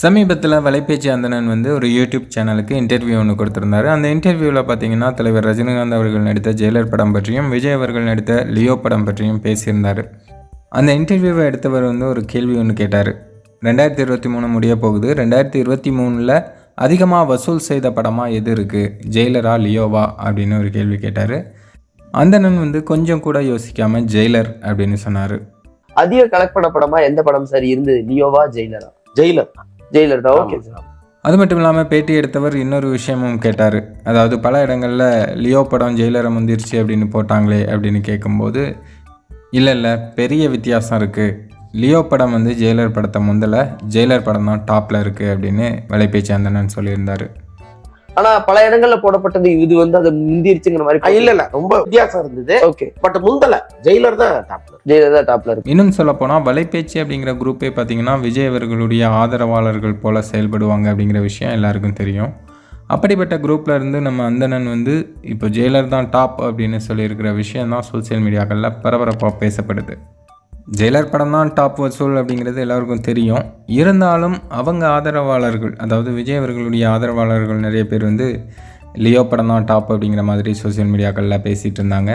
சமீபத்தில் வலைபேச்சு அந்தணன் வந்து ஒரு யூடியூப் சேனலுக்கு இன்டர்வியூ ஒன்று கொடுத்துருந்தாரு. அந்த இன்டர்வியூவில் பார்த்தீங்கன்னா தலைவர் ரஜினிகாந்த் அவர்கள் நடித்த ஜெயிலர் படம் பற்றியும் விஜய் அவர்கள் நடித்த லியோ படம் பற்றியும் பேசியிருந்தார். அந்த இன்டர்வியூவை எடுத்தவர் வந்து ஒரு கேள்வி ஒன்று கேட்டார். ரெண்டாயிரத்தி இருபத்தி மூணு முடிய போகுது. ரெண்டாயிரத்தி இருபத்தி மூணில் அதிகமாக வசூல் செய்த படமாக எது இருக்குது ஜெயிலரா லியோவா? அப்படின்னு ஒரு கேள்வி கேட்டார். அந்தணன் வந்து கொஞ்சம் கூட யோசிக்காமல் ஜெயிலர் அப்படின்னு சொன்னார். அதிக கலெக்ட் பண்ண படமா எந்த படம் சார்? இருந்தது லியோவா ஜெயிலரா? ஜெயிலர். ஜெயிலர் தான் ஓகே அது மட்டும் இல்லாமல் பேட்டி எடுத்தவர் இன்னொரு விஷயமும் கேட்டார். அதாவது பல இடங்களில் லியோ படம் ஜெயிலரை முந்திருச்சு அப்படின்னு போட்டாங்களே அப்படின்னு கேட்கும்போது இல்லை இல்லை பெரிய வித்தியாசம் இருக்குது லியோ படம் வந்து ஜெயிலர் படத்தை முந்தல ஜெயிலர் படம் தான் டாப்பில் இருக்குது அப்படின்னு வலைபேச்சு அந்தனன் சொல்லியிருந்தார். ஆனா பல இடங்கள்ல போடப்பட்டது இது வந்து அது முந்திருச்சுங்கிற மாதிரி இல்ல இல்ல ரொம்ப வித்தியாசம் இருந்தது. ஓகே பட் முந்தல ஜெயிலர் தான் டாப்ல ஜெயிலர் தான் டாப்ல இருக்கு. இன்னும் சொல்லப்போனால் வலைபேச்சு அப்படிங்கிற குரூப்பே பார்த்தீங்கன்னா விஜய் அவர்களுடைய ஆதரவாளர்கள் போல செயல்படுவாங்க அப்படிங்கிற விஷயம் எல்லாருக்கும் தெரியும். அப்படிப்பட்ட குரூப்பில் இருந்து நம்ம அந்தணன் வந்து இப்போ ஜெயிலர் தான் டாப் அப்படின்னு சொல்லியிருக்கிற விஷயம் தான் சோசியல் மீடியாக்களில் பரபரப்பாக பேசப்படுது. ஜெயிலர் படம் தான் டாப் வசூல் அப்படிங்கிறது எல்லாருக்கும் தெரியும். இருந்தாலும் அவங்க ஆதரவாளர்கள் அதாவது விஜய் அவர்களுடைய ஆதரவாளர்கள் நிறைய பேர் வந்து லியோ படம் தான் டாப் அப்படிங்கிற மாதிரி சோசியல் மீடியாக்களில் பேசிகிட்டு இருந்தாங்க.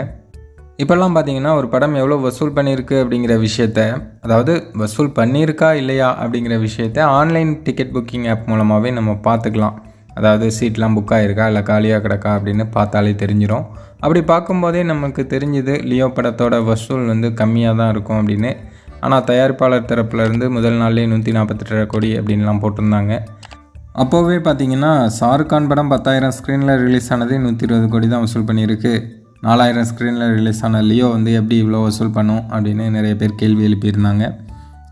இப்போல்லாம் பார்த்தீங்கன்னா ஒரு படம் எவ்வளோ வசூல் பண்ணியிருக்கு அப்படிங்கிற விஷயத்த அதாவது வசூல் பண்ணியிருக்கா இல்லையா அப்படிங்கிற விஷயத்த ஆன்லைன் டிக்கெட் புக்கிங் ஆப் மூலமாகவே நம்ம பார்த்துக்கலாம். அதாவது சீட்லாம் புக் ஆகிருக்கா இல்லை காலியாக கிடக்கா அப்படின்னு பார்த்தாலே தெரிஞ்சிடும் அப்படி பார்க்கும்போதே நமக்கு தெரிஞ்சுது லியோ படத்தோட வசூல் வந்து கம்மியாக தான் இருக்கும் அப்படின்னு. ஆனால் தயாரிப்பாளர் தரப்புலேருந்து முதல் நாள்லேயே நூற்றி நாற்பத்தெட்டு கோடி அப்படின்லாம் போட்டிருந்தாங்க. அப்போவே பார்த்தீங்கன்னா ஷாருக்கான் படம் பத்தாயிரம் ஸ்க்ரீனில் ரிலீஸ் ஆனது நூற்றி இருபது கோடி தான் வசூல் பண்ணியிருக்கு. நாலாயிரம் ஸ்க்ரீனில் ரிலீஸ் ஆன லியோ வந்து எப்படி இவ்வளோ வசூல் பண்ணும் அப்படின்னு நிறைய பேர் கேள்வி எழுப்பியிருந்தாங்க.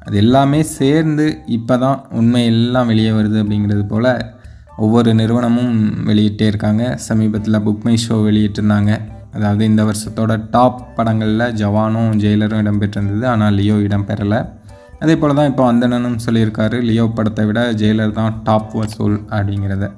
அது எல்லாமே சேர்ந்து இப்போ தான் உண்மை எல்லாம் வெளியே வருது அப்படிங்கிறது போல் ஒவ்வொரு நிறுவனமும் வெளியிட்டே இருக்காங்க. சமீபத்தில் புக்மை ஷோ வெளியிட்டிருந்தாங்க. அதாவது இந்த வருஷத்தோட டாப் படங்களில் ஜவானும் ஜெயிலரும் இடம்பெற்றிருந்தது. ஆனால் லியோ இடம்பெறலை. அதே போல் தான் இப்போ அந்தணனும் சொல்லியிருக்காரு லியோ படத்தை விட ஜெயிலர் தான் டாப் வசூல் அப்படிங்கிறத.